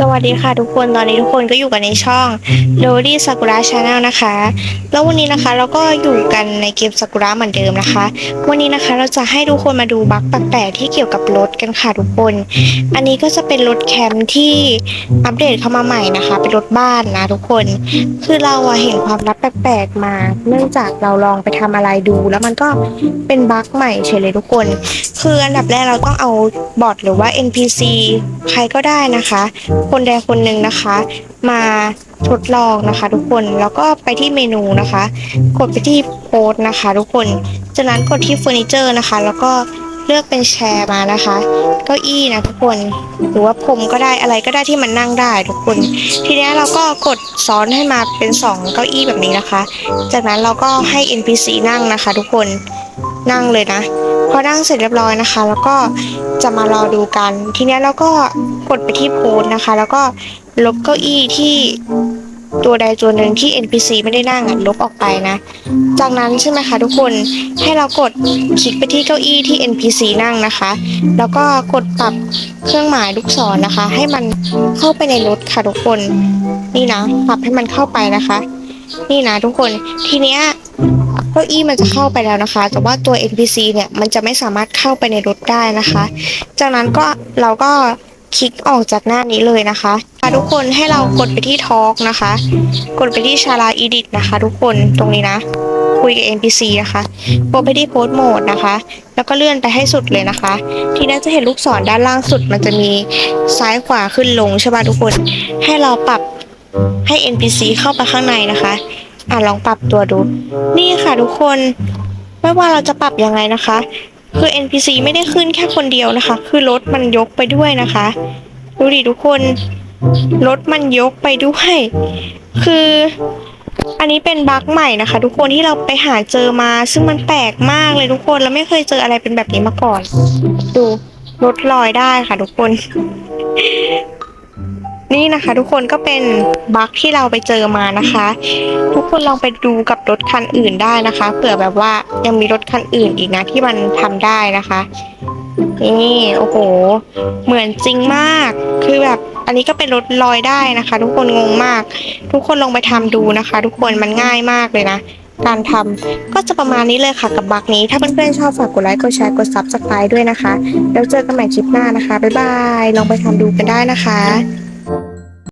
สวัสดีค่ะทุกคนตอนนี้ทุกคนก็อยู่กันในช่อง l o d y Sakura Channel นะคะ แล้ววันนี้นะคะเราก็อยู่กันในเกม Sakura เหมือนเดิมนะคะ วันนี้นะคะเราจะให้ทุกคนมาดูบั๊กแปลกๆที่เกี่ยวกับรถกันค่ะทุกคน อันนี้ก็จะเป็นรถแคมป์ที่อัปเดตเข้ามาใหม่นะคะ เป็นรถบ้านนะทุกคน คือเราอะเห็นความลับแปลกๆมา เนื่องจากเราลองไปทำอะไรดู แล้วมันก็เป็นบั๊กใหม่เฉยเลยทุกคน คืออันดับแรกเราต้องเอาบอทหรือว่า NPC ใครก็ได้นะคะคนใดคนหนึ่งนะคะ มาทดลองนะคะ ทุกคนแล้วก็ไปที่เมนูนะคะ กดไปที่โพสนะคะ ทุกคนจากนั้นกดที่เฟอร์นิเจอร์นะคะ แล้วก็เลือกเป็นแชร์มานะคะ เก้าอี้นะทุกคนหรือว่าพรมก็ได้อะไรก็ได้ที่มันนั่งได้ทุกคน ทีนี้เราก็กดซ้อนให้มาเป็นสองเก้าอี้แบบนี้นะคะ จากนั้นเราก็ให้ NPC นั่งนะคะ ทุกคนนั่งเลยนะ พอนั่งเสร็จเรียบร้อยนะคะ แล้วก็จะมารอดูกัน ทีนี้เราก็กดไปที่โพสนะคะ แล้วก็ลบเก้าอี้ที่ตัวใดตัวหนึ่งที่ NPC ไม่ได้นั่งลบออกไปนะ จากนั้นใช่ไหมคะทุกคน ให้เรากดคลิกไปที่เก้าอี้ที่ NPC นั่งนะคะ แล้วก็กดปรับเครื่องหมายลูกศรนะคะ ให้มันเข้าไปในรถค่ะทุกคน นี่นะ ปรับให้มันเข้าไปนะคะ นี่นะทุกคน ทีเนี้ย เก้าอี้มันจะเข้าไปแล้วนะคะ แต่ว่าตัว NPC เนี่ยมันจะไม่สามารถเข้าไปในรถได้นะคะ จากนั้นก็เราก็คลิกออกจากหน้านี้เลยนะคะทุกคนให้เรากดไปที่ทอ l k นะคะ กดไปที่ชาลาอีดิทนะคะ ทุกคนตรงนี้นะ คุยกับ NPC นะคะกดไปที่โพสโหมดนะคะ แล้วก็เลื่อนไปให้สุดเลยนะคะ ทีนี้จะเห็นลูกศรด้านล่างสุด มันจะมีซ้ายขวาขึ้นลงใช่ป่ะทุกคน ให้เราปรับให้ NPC เข้าไปข้างในนะคะ อะลองปรับตัวดู นี่ค่ะทุกคน ไม่ว่าเราจะปรับยังไงนะคะ คือ NPC ไม่ได้ขึ้นแค่คนเดียวนะคะ คือรถมันยกไปด้วยนะคะ ดูดิทุกคนรถมันยกไปด้วย คืออันนี้เป็นบั๊กใหม่นะคะ ทุกคนที่เราไปหาเจอมา ซึ่งมันแปลกมากเลยทุกคนเราไม่เคยเจออะไรเป็นแบบนี้มาก่อน ดูรถลอยได้ค่ะทุกคน นี่นะคะทุกคนก็เป็นบั๊กที่เราไปเจอมานะคะ ทุกคนลองไปดูกับรถคันอื่นได้นะคะเผื่อแบบว่ายังมีรถคันอื่นอีกนะที่มันทำได้นะคะนี่โอ้โห เหมือนจริงมาก คือแบบอันนี้ก็เป็นรถลอยได้นะคะ ทุกคนงงมาก ทุกคนลองไปทำดูนะคะ ทุกคนมันง่ายมากเลยนะการทำก็จะประมาณนี้เลยค่ะกับบักนี้ ถ้าเพื่อนๆชอบฝากกดไลค์กดแชร์กด subscribe ด้วยนะคะ แล้วเจอกันใหม่คลิปหน้านะคะ บ๊ายบาย ลองไปทำดูกันได้นะคะ